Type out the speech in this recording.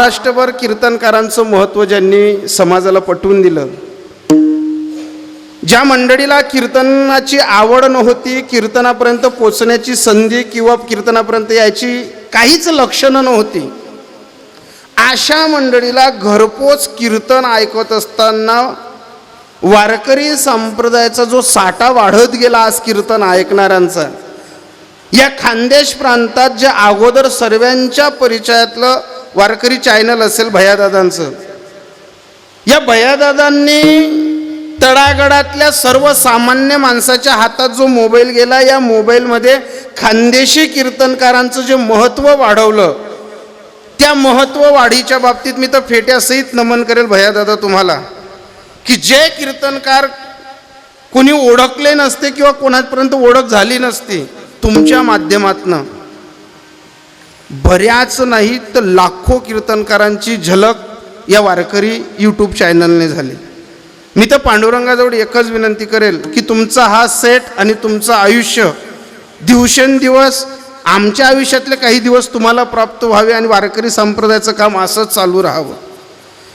महाराष्ट्रभर कीर्तनकारांचं महत्त्व ज्यांनी समाजाला पटवून दिलं ज्या मंडळीला कीर्तनाची आवड नव्हती कीर्तनापर्यंत पोचण्याची संधी किंवा कीर्तनापर्यंत यायची काहीच लक्षणं नव्हती अशा मंडळीला घरपोच कीर्तन ऐकत असताना वारकरी संप्रदायाचा जो साठा वाढत गेला आज कीर्तन ऐकणाऱ्यांचा या खानदेश प्रांतात जे अगोदर सर्वांच्या परिचयातलं वारकरी चॅनल असेल भयादादांचं. या भयादादांनी तळागडातल्या सर्वसामान्य माणसाच्या हातात जो मोबाईल गेला या मोबाईलमध्ये खानदेशी कीर्तनकारांचं जे महत्त्व वाढवलं त्या महत्त्व वाढीच्या बाबतीत मी तर फेट्यासहित नमन करेल भयादादा तुम्हाला की जे कीर्तनकार कोणी ओळखले नसते किंवा कोणापर्यंत ओळख झाली नसती तुमच्या माध्यमातनं बऱ्याच नाही तर लाखो कीर्तनकारांची झलक या वारकरी यूट्यूब चॅनलने झाली. मी तर पांडुरंगाजवळ एकच विनंती करेल की तुमचा हा सेट आणि तुमचं आयुष्य दिवसेंदिवस आमच्या आयुष्यातले काही दिवस तुम्हाला प्राप्त व्हावे आणि वारकरी संप्रदायाचं काम असंच चालू राहावं.